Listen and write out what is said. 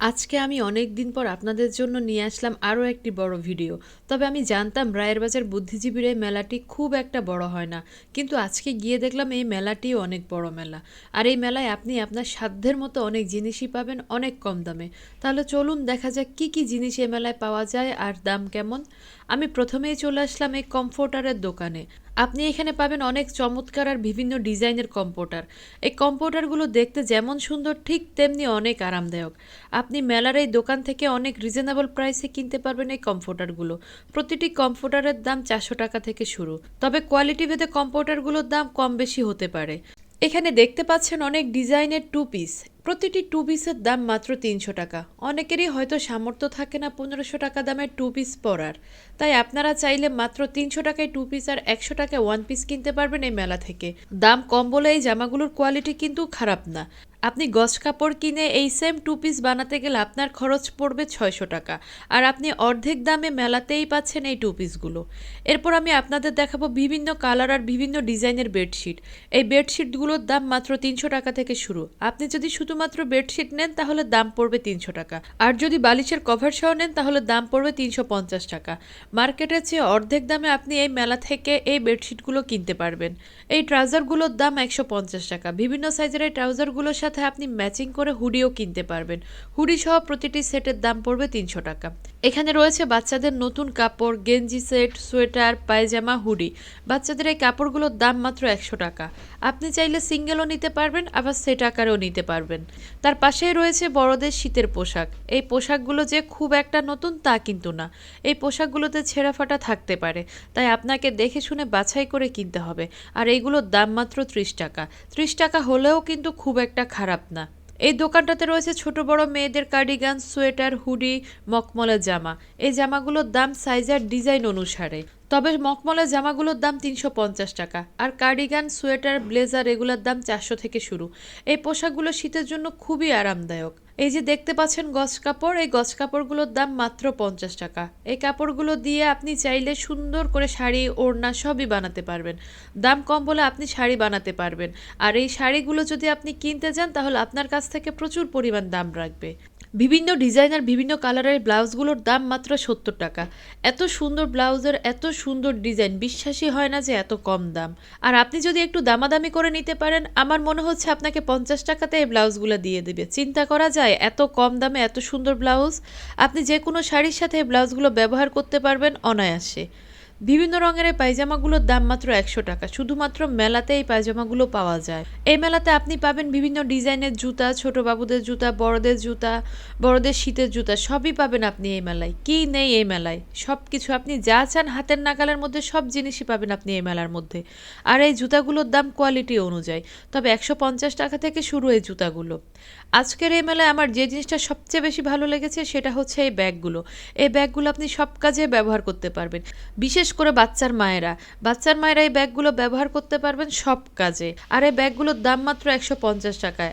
আজকে আমি অনেক দিন পর আপনাদের জন্য নিয়ে আসলাম আরও একটি বড় ভিডিও। তবে আমি জানতাম রায়ের বাজার বুদ্ধিজীবীর এই মেলাটি খুব একটা বড় হয় না। কিন্তু আজকে গিয়ে দেখলাম এই মেলাটিও অনেক বড় মেলা। আর এই মেলায় আপনি আপনার সাধ্যের মতো অনেক জিনিসই পাবেন অনেক কম দামে। তাহলে চলুন দেখা যাক কি কি জিনিস এই মেলায় পাওয়া যায় আর দাম কেমন। আমি প্রথমেই চলে আসলাম এই কমফোর্টারের দোকানে। আপনি এখানে পাবেন অনেক চমৎকার আর বিভিন্ন ডিজাইনের কম্পিউটার এই কম্পিউটারগুলো দেখতে যেমন সুন্দর, ঠিক তেমনি অনেক আরামদায়ক। আপনি মেলার এই দোকান থেকে অনেক রিজনেবল প্রাইসে কিনতে পারবেন এই কম্পিউটারগুলো প্রতিটি কম্পিউটারের দাম চারশো টাকা থেকে শুরু। তবে কোয়ালিটি ভেদে কম্পিউটারগুলোর দাম কম বেশি হতে পারে। এখানে দেখতে পাচ্ছেন অনেক ডিজাইনের টু পিস প্রতিটি টু পিসের দাম মাত্র তিনশো টাকা। অনেকেরই হয়তো সামর্থ্য থাকে না পনেরোশো টাকা দামের টু পিস পরার। তাই আপনারা চাইলে মাত্র তিনশো টাকায় টু পিস আর একশো টাকায় ওয়ান পিস কিনতে পারবেন এই মেলা থেকে। দাম কম বলে এই জামাগুলোর কোয়ালিটি কিন্তু খারাপ না। আপনি গজ কাপড় কিনে এই সেম টু পিস বানাতে গেলে আপনার খরচ পড়বে ছয়শো টাকা। আর আপনি অর্ধেক দামে মেলাতেই পাচ্ছেন এই টু পিসগুলো। এরপর আমি আপনাদের দেখাবো বিভিন্ন কালার আর বিভিন্ন ডিজাইনের বেডশিট। এই বেডশিটগুলোর দাম মাত্র তিনশো টাকা থেকে শুরু। আপনি যদি শুধুমাত্র বেডশিট নেন, তাহলে দাম পড়বে তিনশো টাকা। আর যদি বালিশের কভার সহ নেন, তাহলে দাম পড়বে তিনশো পঞ্চাশ টাকা। মার্কেটের চেয়ে অর্ধেক দামে আপনি এই মেলা থেকে এই বেডশিটগুলো কিনতে পারবেন। এই ট্রাউজারগুলোর দাম একশো পঞ্চাশ টাকা। বিভিন্ন সাইজের এই ট্রাউজারগুলোর সাথে আপনি ম্যাচিং করে হুডিও কিনতে পারবেন। হুডি সহ প্রতিটি সেটের দাম পড়বে তিনশো টাকা। এখানে রয়েছে বাচ্চাদের নতুন কাপড়, গেঞ্জি সেট, সোয়েটার, পায়জামা, হুডি। বাচ্চাদের এই কাপড়গুলোর দাম মাত্র একশো টাকা। আপনি চাইলে সিঙ্গেলও নিতে পারবেন, আবার সেট আকারেও নিতে পারবেন। তার পাশেই রয়েছে বড়দের শীতের পোশাক। এই পোশাকগুলো যে খুব একটা নতুন তা কিন্তু না। এই পোশাকগুলোতে ছেঁড়া ফাটা থাকতে পারে। তাই আপনাকে দেখে শুনে বাছাই করে কিনতে হবে। আর এইগুলোর দাম মাত্র ত্রিশ টাকা। ত্রিশ টাকা হলেও কিন্তু খুব একটা খারাপ না। এই দোকানটাতে রয়েছে ছোট বড় মেয়েদের কার্ডিগান, সোয়েটার, হুডি মকমলা জামা। এই জামাগুলোর দাম, সাইজ আর ডিজাইন অনুসারে। তবে মকমলের জামাগুলোর দাম তিনশো পঞ্চাশ টাকা আর কার্ডিগান, সোয়েটার, ব্লেজার এগুলোর দাম চারশো থেকে শুরু। এই পোশাকগুলো শীতের জন্য খুবই আরামদায়ক। এই যে দেখতে পাচ্ছেন গছ কাপড়, এই গছ কাপড়গুলোর দাম মাত্র পঞ্চাশ টাকা। এই কাপড়গুলো দিয়ে আপনি চাইলে সুন্দর করে শাড়ি, ওড়না সবই বানাতে পারবেন। দাম কম বলে আপনি শাড়ি বানাতে পারবেন। আর এই শাড়িগুলো যদি আপনি কিনতে যান তাহলে আপনার কাছ থেকে প্রচুর পরিমাণ দাম রাখবে। বিভিন্ন ডিজাইনার বিভিন্ন কালারের ব্লাউজগুলোর দাম মাত্র সত্তর টাকা। এত সুন্দর ব্লাউজের, এত সুন্দর ডিজাইন, বিশ্বাসই হয় না যে এত কম দাম। আর আপনি যদি একটু দামাদামি করে নিতে পারেন, আমার মনে হচ্ছে আপনাকে পঞ্চাশ টাকাতে এই ব্লাউজগুলো দিয়ে দেবে। চিন্তা করা যায়, এত কম দামে এত সুন্দর ব্লাউজ, আপনি যে কোনো শাড়ির সাথে এই ব্লাউজগুলো ব্যবহার করতে পারবেন অনায়াসে। বিভিন্ন রঙের এই পায়জামাগুলোর দাম মাত্র একশো টাকা। শুধুমাত্র মেলাতে এই পায়জামাগুলো পাওয়া যায়। এই মেলাতে আপনি পাবেন বিভিন্ন ডিজাইনের জুতা, ছোট বাবুদের জুতা, বড়দের জুতা, বড়দের শীতের জুতা, সবই পাবেন আপনি এই মেলায়। কি নেই এই মেলায়? সব কিছু আপনি যা চান হাতের নাগালের মধ্যে সব জিনিসই পাবেন আপনি এই মেলার মধ্যে। আর এই জুতাগুলোর দাম কোয়ালিটি অনুযায়ী। তবে একশো পঞ্চাশ টাকা থেকে শুরু এই জুতাগুলো। আজকের এই মেলায় আমার যে জিনিসটা সবচেয়ে বেশি ভালো লেগেছে সেটা হচ্ছে এই ব্যাগগুলো। এই ব্যাগগুলো আপনি সব কাজে ব্যবহার করতে পারবেন। বিশেষ করে বাচ্চার মায়েরা। বাচ্চার মায়েরা এই ব্যাগগুলো ব্যবহার করতে পারবেন সব কাজে। আর এই ব্যাগগুলোর দাম মাত্র একশো পঞ্চাশ টাকায়।